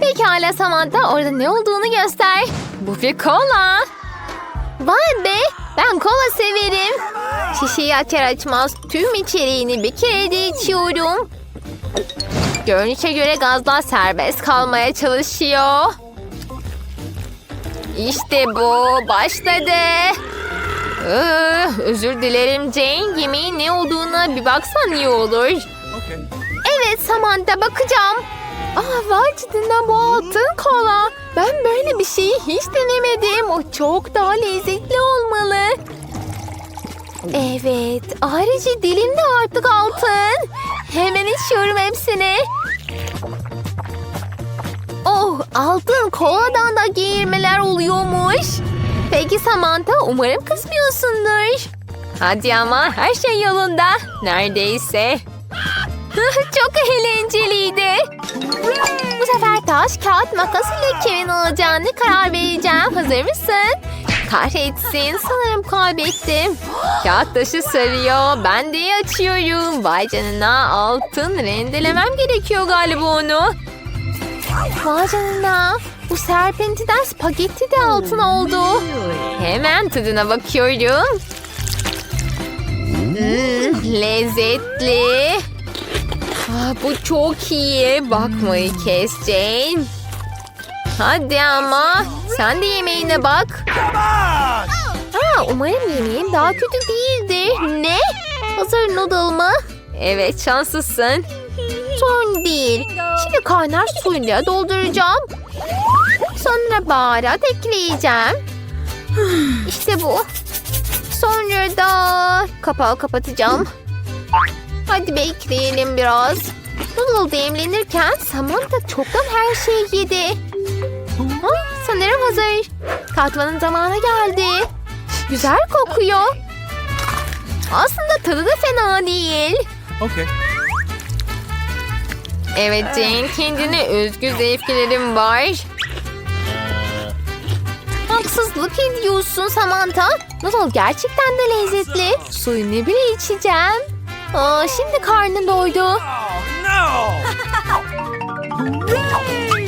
Pekala Samantha orada ne olduğunu göster. Bu bir kola. Vay be ben kola severim. Şişeyi açar açmaz tüm içeriğini bir kere de içiyorum. Görünüşe göre gazlar serbest kalmaya çalışıyor. İşte bu başladı. Ee, özür dilerim Jane. Yemeğin ne olduğuna bir baksan iyi olur. Okay. Evet Samantha bakacağım. Aa vay cidden bu altın kola. Ben böyle bir şeyi hiç denemedim. O çok daha lezzetli olmalı. Evet. Ayrıca dilim de artık altın. Hemen içiyorum hepsini. Oh altın koladan da geğirmeler oluyormuş. Peki Samantha umarım kızmıyorsundur. Hadi ama her şey yolunda. Neredeyse. Çok eğlenceliydi. Bu sefer taş, kağıt, makas ile kimin alacağını karar vereceğim. Hazır mısın? Kahretsin sanırım kaybettim. Kağıt taşı sarıyor. Ben de açıyorum. Vay canına altın rendelemem gerekiyor galiba onu. Vay canına. Bu serpentiden spagetti de altın oldu. Hemen tadına bakıyorum. Hmm, lezzetli. Ah, bu çok iyi. Bakmayı kes Jane. Hadi ama sen de yemeğine bak. Ha, umarım yemeğim daha kötü değildir. Ne? Hazır noodle mı? Evet şanslısın. Sorun değil. Şimdi kaynar suyla dolduracağım. Sonra baharat ekleyeceğim. İşte bu. Sonra da kapağı kapatacağım. Hadi bekleyelim biraz. Noodle demlenirken Samantha çoktan her şeyi yedi. Ay, sanırım hazır. Katmanın zamanı geldi. Güzel kokuyor. Aslında tadı da fena değil. Okay. Evet Jane kendine özgü zevklerim var. Haksızlık ediyorsun Samantha. Noodle gerçekten de lezzetli. Suyunu bile içeceğim. Aa, şimdi karnım doydu. Oh!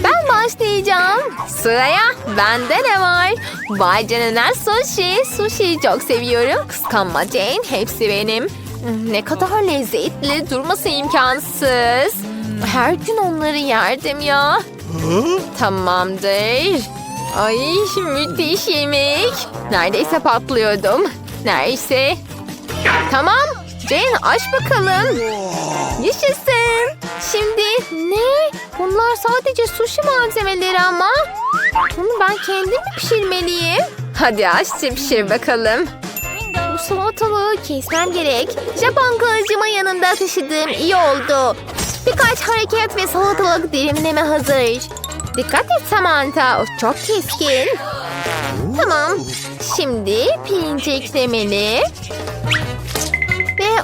Ben başlayacağım. Sıraya bende ne var? Vay canına sushi. Sushi'yi çok seviyorum. Kıskanma Jane. Hepsi benim. Hmm, Ne kadar lezzetli. Durması imkansız. Her gün onları yerdim ya. Tamamdır. Ay müthiş yemek. Neredeyse patlıyordum. Neyse. Tamam. Jane aç bakalım. Yaşasın. Şimdi ne? Bunlar sadece sushi malzemeleri ama. Bunu ben kendim mi pişirmeliyim? Hadi da pişir bakalım. Bu salatalığı kesmem gerek. Japon kılıcımı yanında taşıdığım iyi oldu. Birkaç hareket ve salatalık dilimleme hazır. Dikkat et Samantha, o çok keskin. Tamam, şimdi pirinci eklemeli.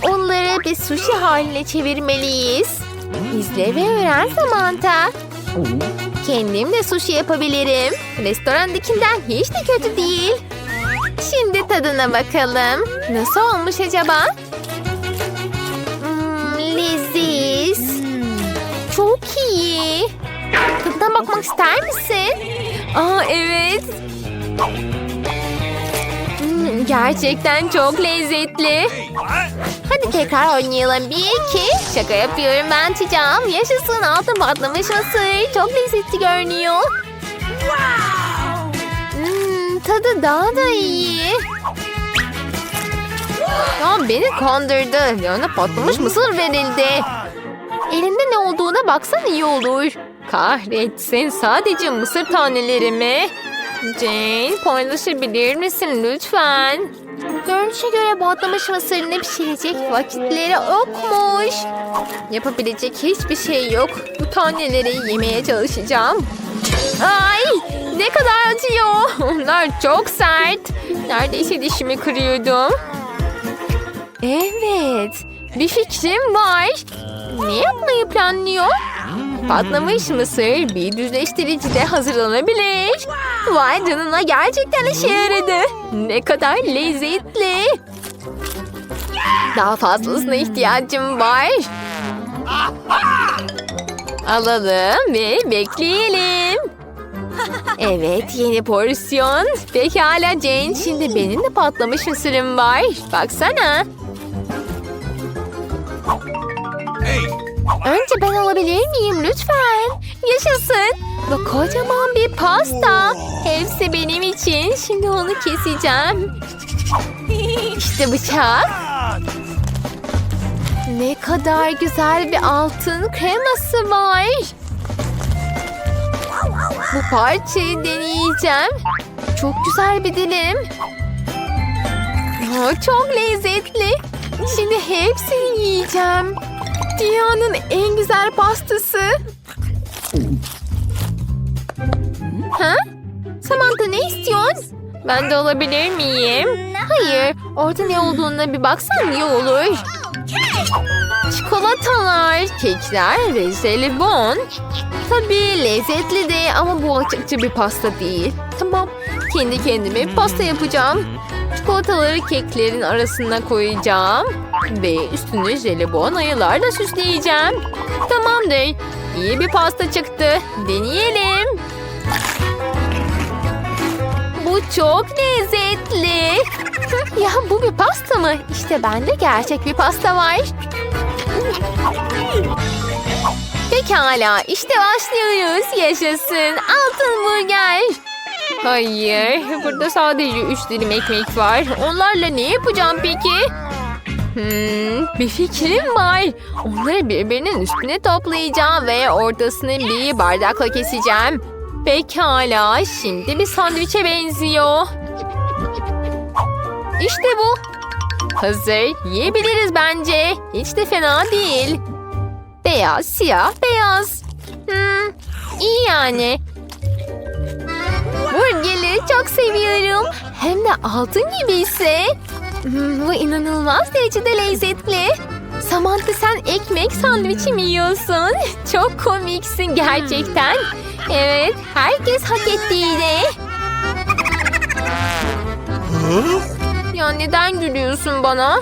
Onları bir sushi haline çevirmeliyiz. İzle ve öğren Samantha. Kendim de sushi yapabilirim. Restorandakinden hiç de kötü değil. Şimdi tadına bakalım. Nasıl olmuş acaba? Hmm, leziz. Çok iyi. Tadına bakmak ister misin? Aa evet. Gerçekten çok lezzetli. Hadi tekrar oynayalım. Bir, iki. Şaka yapıyorum ben açacağım. Yaşasın altın patlamış mısır. Çok lezzetli görünüyor. Hmm, tadı daha da iyi. Ya beni kandırdı. Yani patlamış mısır verildi. Elinde ne olduğuna baksan iyi olur. Kahretsin sadece mısır taneleri mi? Jane paylaşabilir misin lütfen? Görünüşe göre patlamış mısırını pişirecek vakitleri yokmuş. Yapabilecek hiçbir şey yok. Bu taneleri yemeye çalışacağım. Ay ne kadar acıyor. Onlar çok sert. Neredeyse dişimi kırıyordum. Evet bir fikrim var. Ne yapmayı planlıyor? Patlamış mısır bir düzleştiricide hazırlanabilir. Vay canına gerçekten işe yaradı. Ne kadar lezzetli. Daha fazlasına ihtiyacım var. Alalım ve bekleyelim. Evet yeni porsiyon. Pekala Jane şimdi benim de patlamış mısırım var. Baksana. Önce ben alabilir miyim lütfen? Yaşasın. Bu kocaman bir pasta. Hepsi benim için. Şimdi onu keseceğim. İşte bıçak. Ne kadar güzel bir altın kreması var. Bu parçayı deneyeceğim. Çok güzel bir dilim. Aa, çok lezzetli. Şimdi hepsini yiyeceğim. Dünyanın en güzel pastası. Ha? Samantha ne istiyorsun? Ben de alabilir miyim? Hayır. Orada ne olduğuna bir baksan iyi olur. Çikolatalar, kekler ve jelibon. Tabii lezzetli de ama bu açıkça bir pasta değil. Tamam, kendi kendime pasta yapacağım. Çikolataları keklerin arasına koyacağım. Ve üstünü jelibon ayılarla süsleyeceğim. Tamamdır. İyi bir pasta çıktı. Deneyelim. Bu çok lezzetli. ya bu bir pasta mı? İşte bende gerçek bir pasta var. Pekala işte başlıyoruz. Yaşasın altın burger. Hayır burada sadece üç dilim ekmek var. Onlarla ne yapacağım peki? Hmm, bir fikrim var. Onları birbirinin üstüne toplayacağım ve ortasını bir bardakla keseceğim. Pekala şimdi bir sandviçe benziyor. İşte bu. Hazır. Yiyebiliriz bence. Hiç de fena değil. Beyaz, siyah, beyaz. Hmm, iyi yani. Burgerleri çok seviyorum. Hem de altın gibiyse. Bu inanılmaz derecede lezzetli. Samantha sen ekmek sandviçi mi yiyorsun? Çok komiksin gerçekten. Evet, herkes hak ettiğini. Ya neden gülüyorsun bana?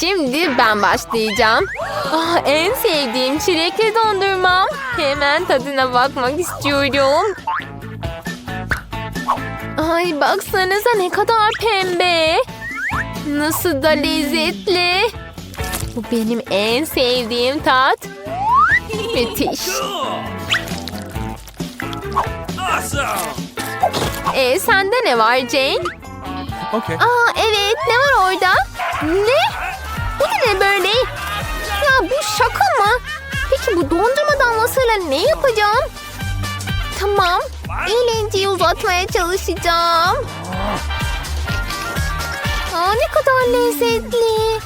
Şimdi ben başlayacağım. Ah, en sevdiğim çilekli dondurmam. Hemen tadına bakmak istiyorum. Ay baksanıza ne kadar pembe. Nasıl da lezzetli. Bu benim en sevdiğim tat. Müthiş. E sende ne var Jane? Okay. Aa evet ne var orada? Ne? Bu da ne böyle? Ya bu şaka mı? Peki bu dondurma damlasıyla ne yapacağım? Tamam. Eğlenceyi uzatmaya çalışacağım. Aa ne kadar lezzetli.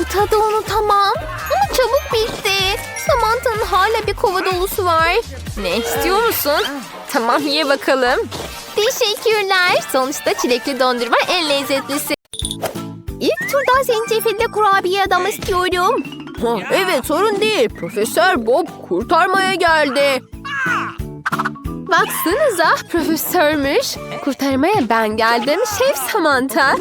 Bu tadı unutamam. Ama çabuk bitti. Samantha'nın hala bir kova dolusu var. Ne istiyor musun? Tamam ye bakalım. Teşekkürler. Sonuçta çilekli dondurma en lezzetlisi. İlk turda zencefilli kurabiye adam istiyorum. evet sorun değil. Profesör Bob kurtarmaya geldi. Baksanıza profesörmüş. Kurtarmaya ben geldim. Şef Samantha.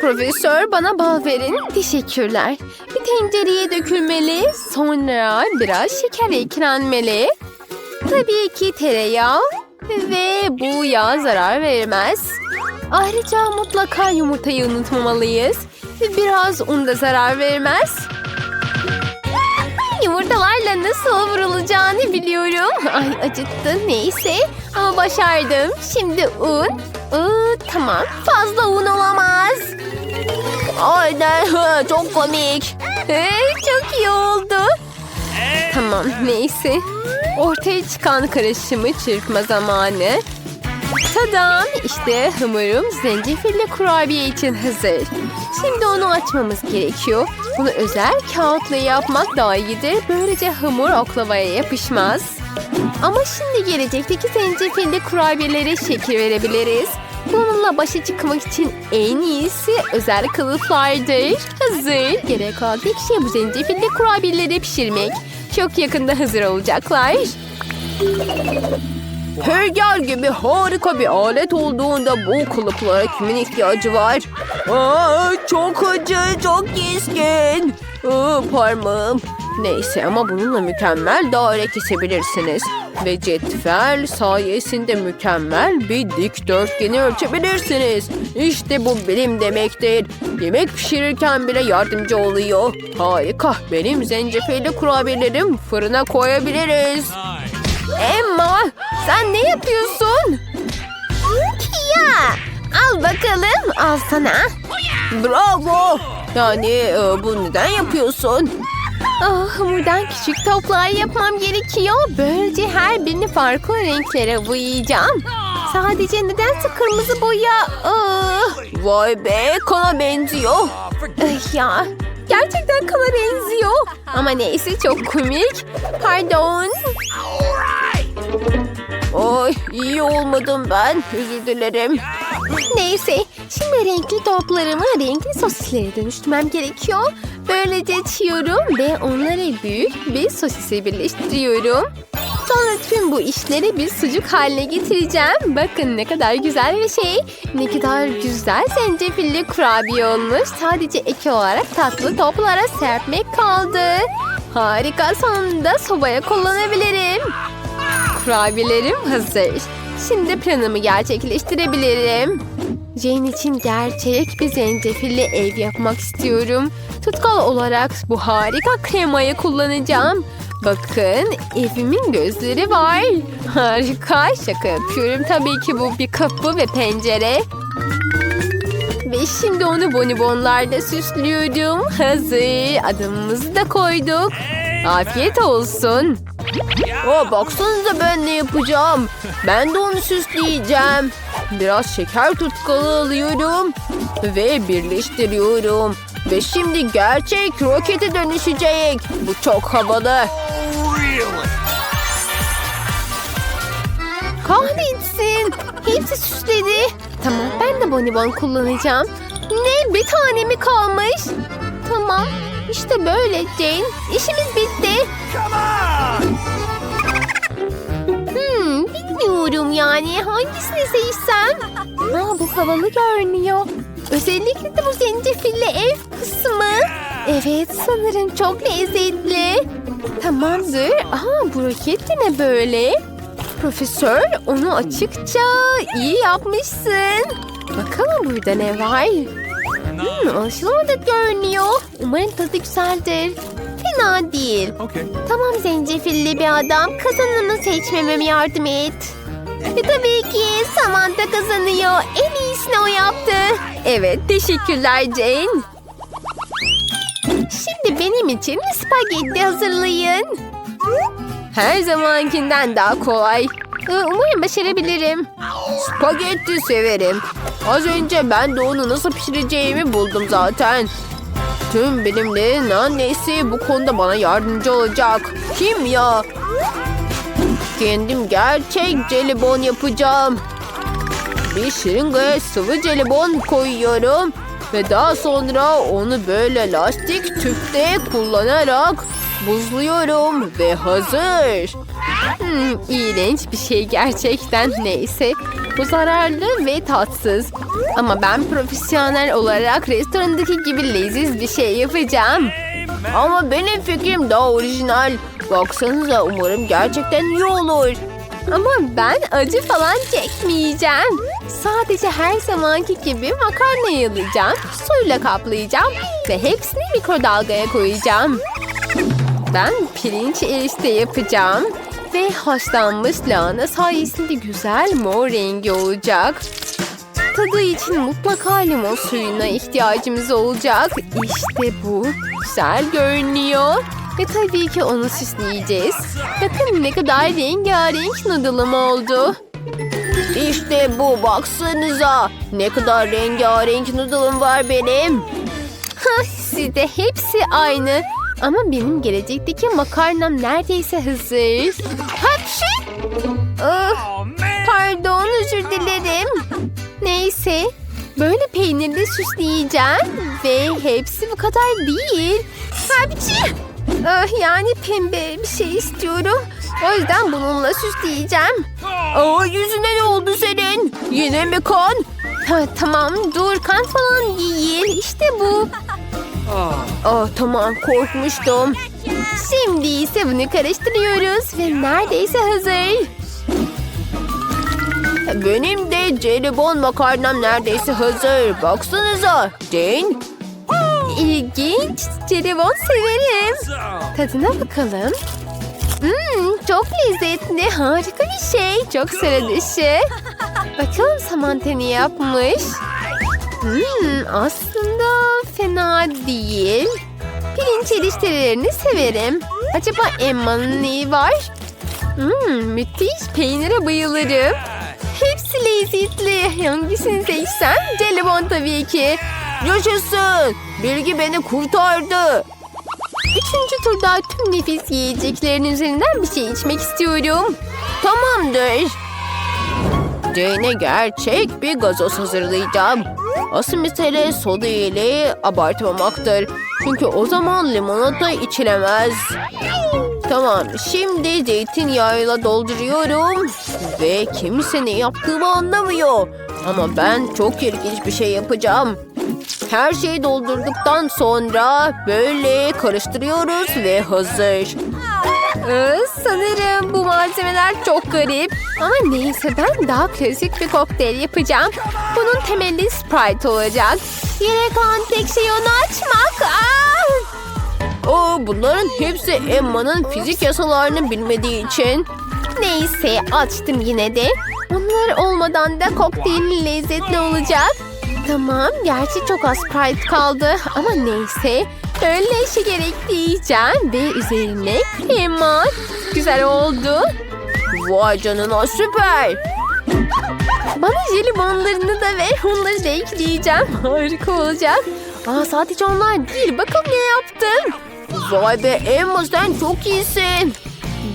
Profesör bana bal verin. Teşekkürler. Bir tencereye dökülmeli. Sonra biraz şeker eklenmeli. Tabii ki tereyağı. Ve bu yağ zarar vermez. Ayrıca mutlaka yumurtayı unutmamalıyız. Biraz un da zarar vermez. Yumurtalarla nasıl vurulacağını biliyorum. Ay acıttı neyse. Ama başardım. Şimdi un. Iı, tamam fazla un olamaz. Aynen çok komik. Ee, çok iyi oldu. Tamam neyse. Ortaya çıkan karışımı çırpma zamanı. Tadam! İşte hamurum zencefilli kurabiye için hazır. Şimdi onu açmamız gerekiyor. Bunu özel kağıtla yapmak daha iyidir. Böylece hamur oklavaya yapışmaz. Ama şimdi gelecekteki zencefilli kurabiyelere şekil verebiliriz. Bununla başa çıkmak için en iyisi özel kılıflardır. Hazır. Gerek kalan tek şey bu zencefilli kurabiyeleri pişirmek. Çok yakında hazır olacaklar. Hörgel gibi harika bir alet olduğunda bu kılıflara kimin ihtiyacı var? Aa, çok acı, çok keskin. Aa, parmağım. Neyse ama bununla mükemmel daire kesebilirsiniz. Ve cetvel sayesinde mükemmel bir dikdörtgeni ölçebilirsiniz. İşte bu bilim demektir. Yemek pişirirken bile yardımcı oluyor. Harika. Benim zencefilli kurabiyelerim fırına koyabiliriz. Emma sen ne yapıyorsun? Ya al bakalım al sana. Bravo. Yani e, bunu neden yapıyorsun? Ah, hamurdan küçük toplar yapmam gerekiyor. Böylece her birini farklı renklere boyayacağım. Sadece nedense kırmızı boya. Ah, Vay be kana benziyor. Ah ya. Gerçekten kana benziyor. Ama neyse çok komik. Pardon. Ay iyi olmadım ben. Özür dilerim. Neyse, şimdi renkli toplarımı renkli sosislere dönüştürmem gerekiyor. Böylece açıyorum ve onları büyük bir sosise birleştiriyorum. Sonra tüm bu işleri bir sucuk haline getireceğim. Bakın ne kadar güzel bir şey. Ne kadar güzel zencefilli kurabiye olmuş. Sadece ek olarak tatlı toplara serpmek kaldı. Harika sonunda sobaya kullanabilirim. Kurabiyelerim hazır. Şimdi planımı gerçekleştirebilirim. Jane için gerçek bir zencefilli ev yapmak istiyorum. Tutkal olarak bu harika kremayı kullanacağım. Bakın evimin gözleri var. Harika şaka yapıyorum. Tabii ki bu bir kapı ve pencere. Ve şimdi onu bonibonlarla süslüyorum. Hazır. Adımımızı da koyduk. Afiyet olsun. Aa, baksanıza ben ne yapacağım. Ben de onu süsleyeceğim. Biraz şeker tutkalı alıyorum. Ve birleştiriyorum. Ve şimdi gerçek rokete dönüşecek. Bu çok havalı. Kahretsin. Hepsi süsledi. Tamam ben de bonibon kullanacağım. Ne bir tane mi kalmış? Tamam işte böyle Jane. İşimiz bitti. Come on. Yani hangisini seçsem. Aa, bu havalı görünüyor. Özellikle de bu zencefilli ev kısmı. Evet sanırım çok lezzetli. Tamamdır. Aha bu roket de ne böyle? Profesör onu açıkça iyi yapmışsın. Bakalım burada ne var? Hmm, alışılamadık görünüyor. Umarım tadı güzeldir. Fena değil. Okay. Tamam zencefilli bir adam. Kazananı seçmememe yardım et. Ve tabii ki Samantha kazanıyor. En iyisini o yaptı. Evet teşekkürler Jane. Şimdi benim için spagetti hazırlayın. Her zamankinden daha kolay. Ee, Umarım başarabilirim. Spagetti severim. Az önce ben de onu nasıl pişireceğimi buldum zaten. Tüm bilimlerin annesi bu konuda bana yardımcı olacak. Kim ya? Kendim gerçek jelibon yapacağım. Bir şırıngaya sıvı jelibon koyuyorum. Ve daha sonra onu böyle lastik tüpte kullanarak buzluyorum. Ve hazır. Hmm, iğrenç bir şey gerçekten. Neyse. Bu zararlı ve tatsız. Ama ben profesyonel olarak restorandaki gibi leziz bir şey yapacağım. Ama benim fikrim daha orijinal. Baksanıza umarım gerçekten iyi olur. Ama ben acı falan çekmeyeceğim. Sadece her zamanki gibi makarnayı alacağım, suyla kaplayacağım ve hepsini mikrodalgaya koyacağım. Ben pirinç erişte yapacağım ve haşlanmış lahana sayesinde güzel mor rengi olacak. Tadı için mutlaka limon suyuna ihtiyacımız olacak. İşte bu. Güzel görünüyor. Ve tabii ki onu süsleyeceğiz. Bakın ne kadar rengarenk noodle'ım oldu. İşte bu baksanıza. Ne kadar rengarenk noodle'ım var benim. Sizde hepsi aynı. Ama benim gelecekteki makarnam neredeyse hazır. Hapşi! Oh pardon özür dilerim. Neyse. Böyle peynirli süsleyeceğim. Ve hepsi bu kadar değil. Hapşi! Ah, yani pembe bir şey istiyorum. O yüzden bununla süsleyeceğim. Aa yüzüne ne oldu senin? Yine mi kan? Ha, tamam dur kan falan değil. İşte bu. Ah tamam korkmuştum. Şimdi ise bunu karıştırıyoruz ve neredeyse hazır. Benim de jelibon makarnam neredeyse hazır. Baksanıza. Jane. İlginç. Jelibon severim. Tadına bakalım. Hmm, çok lezzetli. Harika bir şey. Çok sıra dışı. Bakalım Samantha ne yapmış. Hmm, aslında fena değil. Pirinç eriştelerini severim. Acaba Emma'nın neyi var? Hmm, müthiş. Peynire bayılırım. Hepsi lezzetli. Hangisini seçsem? Jelibon tabii ki. Yaşasın. Bilgi beni kurtardı. Üçüncü turda tüm nefis yiyeceklerin üzerinden bir şey içmek istiyorum. Tamamdır. Jane'e gerçek bir gazoz hazırlayacağım. Asıl mesele soda ile abartmamaktır. Çünkü o zaman limonata içilemez. Tamam, şimdi zeytinyağıyla dolduruyorum. Ve kimse ne yaptığımı anlamıyor. Ama ben çok ilginç bir şey yapacağım. Her şeyi doldurduktan sonra böyle karıştırıyoruz ve hazır. Ee, sanırım bu malzemeler çok garip. Ama neyse ben daha klasik bir kokteyl yapacağım. Bunun temeli Sprite olacak. Gerek kalan tek şey onu açmak. Aa! Oo, bunların hepsi Emma'nın fizik yasalarını bilmediği için. Neyse açtım yine de. Onlar olmadan da kokteylin lezzetli olacak. Tamam gerçi çok az Sprite kaldı ama neyse. Öyle işe gerek diyeceğim ve üzerine krema. Güzel oldu. Vay canına süper. Bana jelibonlarını da ver onları da ekleyeceğim. Harika olacak. Aa, sadece onlar değil bakın ne yaptım. Vay be Emma sen çok iyisin.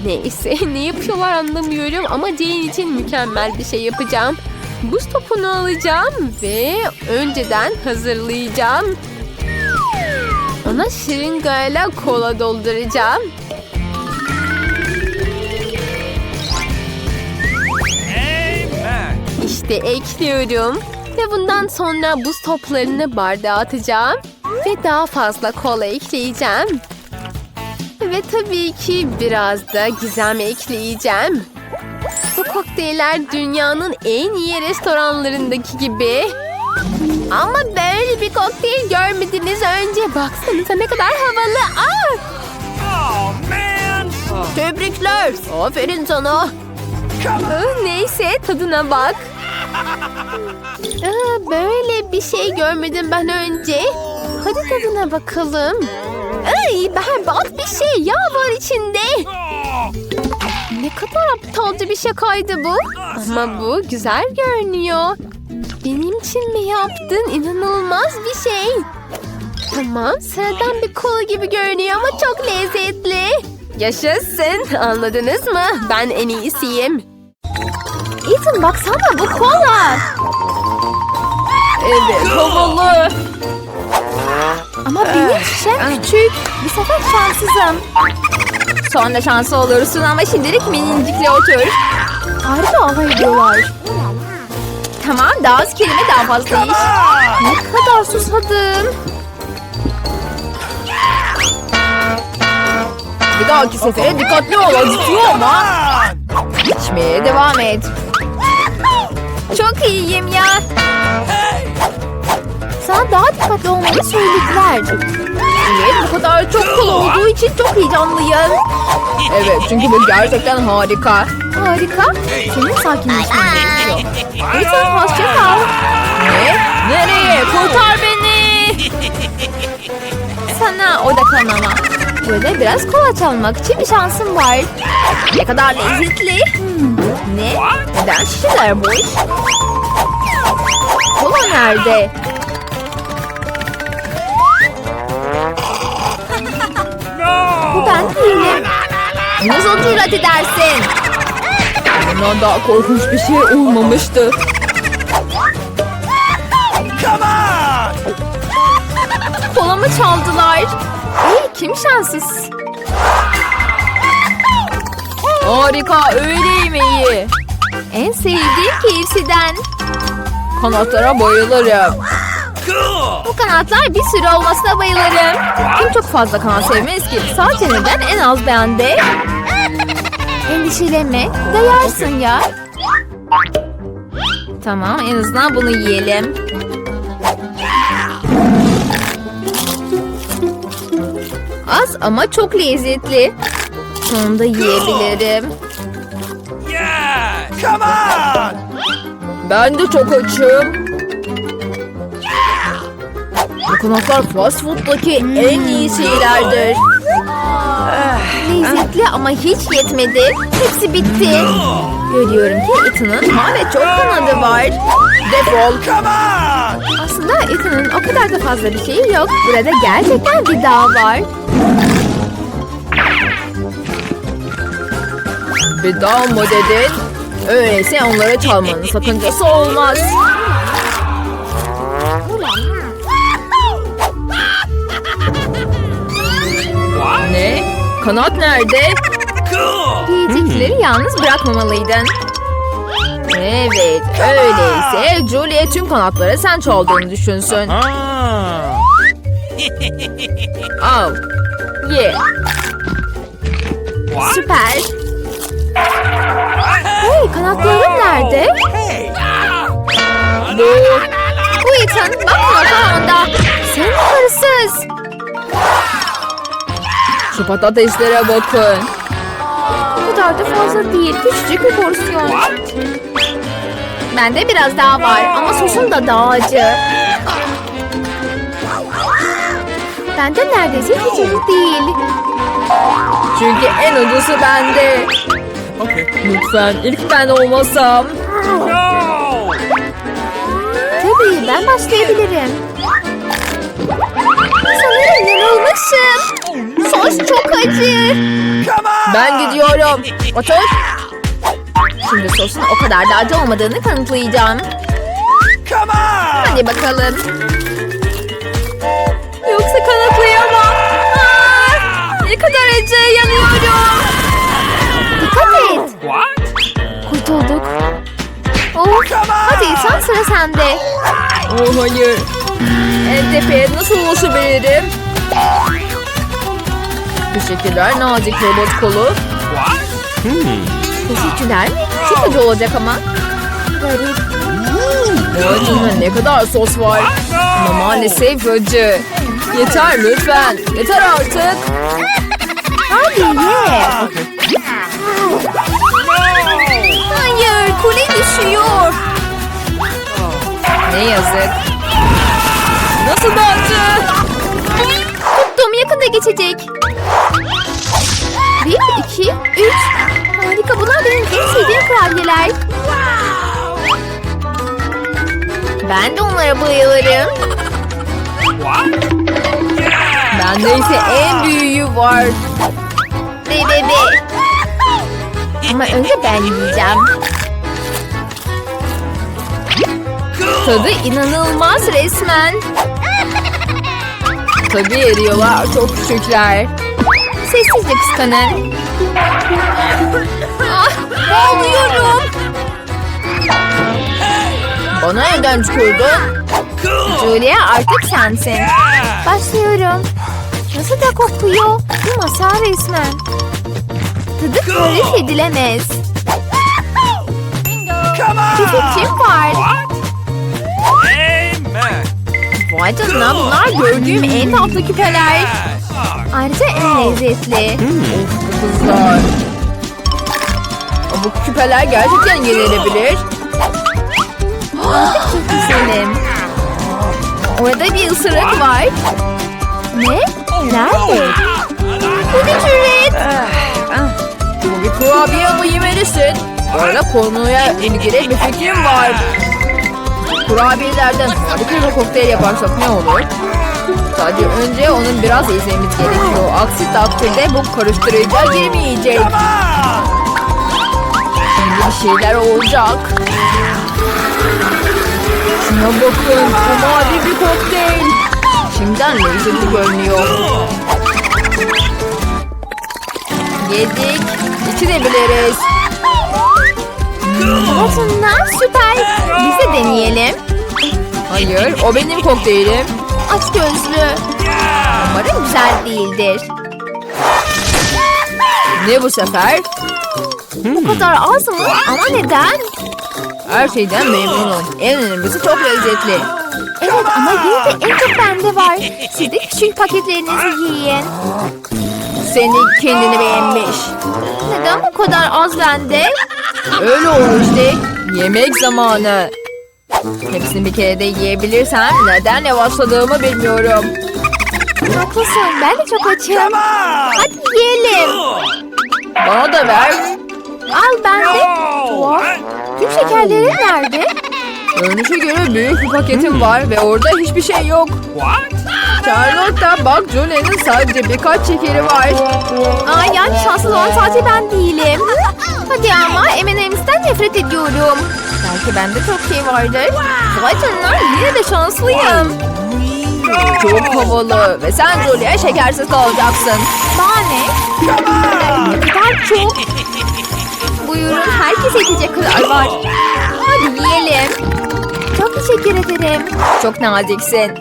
Neyse ne yapıyorlar anlamıyorum ama Jane için mükemmel bir şey yapacağım. Buz topunu alacağım ve önceden hazırlayacağım. Ona şırıngayla kola dolduracağım. İşte ekliyorum. Ve bundan sonra buz toplarını bardağa atacağım. Ve daha fazla kola ekleyeceğim. Ve tabii ki biraz da gizem ekleyeceğim. Kokteyller dünyanın en iyi restoranlarındaki gibi. Ama böyle bir kokteyl görmediniz önce. Baksanıza ne kadar havalı. Aa! Oh, man. Tebrikler. Aferin sana. Ah, Neyse tadına bak. Aa, böyle bir şey görmedim ben önce. Hadi tadına bakalım. Ay berbat bir şey yağ var içinde. Ne kadar aptalca bir şakaydı bu. Ama bu güzel görünüyor. Benim için mi yaptın? İnanılmaz bir şey. Tamam sıradan bir kola gibi görünüyor ama çok lezzetli. Yaşasın anladınız mı? Ben en iyisiyim. Ethan baksana bu kola. Evet havalı. Ama benim şişem küçük. Bu sefer şanssızım. Sonra şanslı olursun ama şimdilik minicikle otur. Harika hava ediyorlar. Tamam daha az kelime daha fazla iş. Ne kadar susadım. Bir dahaki sefere dikkatli ol acıtıyor ama. İçmeye devam et. Çok iyiyim ya. Sana daha dikkatli olmanı söylediler. Evet bu kadar çok kol olduğu için çok heyecanlıyım. Evet çünkü bu gerçekten harika. Harika. Senin sakinleşmen gerekiyor. Lütfen hoşça kal. Ne? Nereye? Kurtar beni. Sana odaklanama. Böyle biraz kola çalmak için bir şansım var. Ne kadar lezzetli. Hmm, Ne? Neden şişeler boş? Kola nerede? Ben değilim. Nasıl cüret edersin? Bundan daha korkunç bir şey olmamıştı. Come on. Kolamı çaldılar. Ey kim şanssız? Harika öğle yemeği. En sevdiğim KFC'den. Kanatlara bayılırım. Bu kanatlar bir sürü olmasına bayılırım. Kim çok fazla kanat sevmez ki? Sadece neden en az bende? Endişelenme. Dayarsın ya. Tamam en azından bunu yiyelim. Az ama çok lezzetli. Sonunda yiyebilirim. Yeah! Come on! Ben de çok açım. Bu kanatlar fast food'daki en iyi şeylerdir. Lezzetli ama hiç yetmedi. Hepsi bitti. Görüyorum ki Ethan'ın hala çok kanadı var. Defol. Aslında Ethan'ın o kadar da fazla bir şeyi yok. Burada gerçekten bir dağ var. Bir daha mı dedin? Öyleyse onlara çalmanın sakıncası olmaz. Ne? Kanat nerede? Cool! Yiyecekleri yalnız bırakmamalıydın. Evet, öyleyse Julia tüm kanatları sen çaldığını düşünsün. Al. Ye. What? Süper. Hey kanatlarım nerede? Hey! Bu. Bu Ethan bak kanatlar onda. Sen hırsız. Şu patateslere bakın. Bu kadar da fazla değil. Küçücük bir porsiyon. Bende biraz daha var ama sosum da daha acı. Bende neredeyse hiç acı değil. Çünkü en acısı bende. Okay. Lütfen ilk ben olmasam. No! Tabii ben başlayabilirim. Sanırım yanılmışım. Sos çok acı. Ben gidiyorum. Otur. Şimdi sosun o kadar da acı olmadığını kanıtlayacağım. Come on! Hadi bakalım. Yoksa kanıtlayamam. Aa, ne kadar acı yanıyorum. Dikkat et. What? Kurtulduk. Of. Hadi sen sıra sende. Oh hayır. En tepeye nasıl ulaşabilirim? Teşekkürler nazik robot kolu. What? Teşekkürler. Çok acı olacak ama. Garip. Canına ne kadar sos var. Ama maalesef acı. Yeter lütfen. Yeter artık. Hadi ye. Hayır kule düşüyor. Ne yazık. Nasıl da acı? Tuttum yakında geçecek. Kurabiyeler. Ben de onlara bayılırım. Yeah! Bende ise en büyüğü var. Be be be. Ama önce ben yiyeceğim. Tadı inanılmaz resmen. Tabii eriyorlar. Çok küçükler. Sessizce kıskanın. Boğuluyorum. Bana neden tükürdün? Julia artık sensin. Başlıyorum. Nasıl da kokuyor. Bir masal resmen. Tadı tarif edilemez. Come Bir on! fikrim var. Vay canına bunlar gördüğüm en tatlı küpeler. Ayrıca en lezzetli. Of bu kızlar. Bu küpeler gerçekten yenilebilir. Artık çok güzelim. Orada bir ısırık var. Ne? Nerede? Bu bir cüret. Bu bir kurabiye ama yemelisin. Bu arada konuya ilgili bir fikrim var. Kurabiyelerden harika bir kokteyl yaparsak ne olur? Sadece önce onun biraz ezmemiz gerekiyor. Aksi takdirde bu karıştırıcıya girmeyecek. Şeyler olacak. Şuna bakın. Bu mavi bir kokteyl. Şimdiden lezzetli görünüyor. Yedik. İçebiliriz. Altından süper. Biz de deneyelim. Hayır, o benim kokteylim. aç gözlü. Umarım güzel değildir. Ne bu sefer? Bu kadar az mı? Ama neden? Her şeyden memnunum. En önemlisi çok lezzetli. Evet ama yine de en çok bende var. Siz de küçük paketlerinizi yiyin. Seni kendini beğenmiş. Neden bu kadar az bende? Öyle olur işte. Yemek zamanı. Hepsini bir kere de yiyebilirsem neden yavaşladığımı bilmiyorum. Haklısın ben de çok açım. Hadi yiyelim. Bana da ver. Al ben de. No! What? Tüm şekerlerin nerede? Görünüşe göre büyük bir paketim var ve orada hiçbir şey yok. What? Charlotte bak Julia'nın sadece birkaç şekeri var. Aa yani şanslı olan sadece ben değilim. Hadi ama M&M's'ten nefret ediyorum. Belki bende çok şey vardır. Vay canına yine de şanslıyım. Çok havalı ve sen Julia şekersiz kalacaksın. Bana ne? Ne kadar çok. Buyurun herkese yetecek kadar var. Hadi yiyelim. Çok teşekkür ederim. Çok naziksin.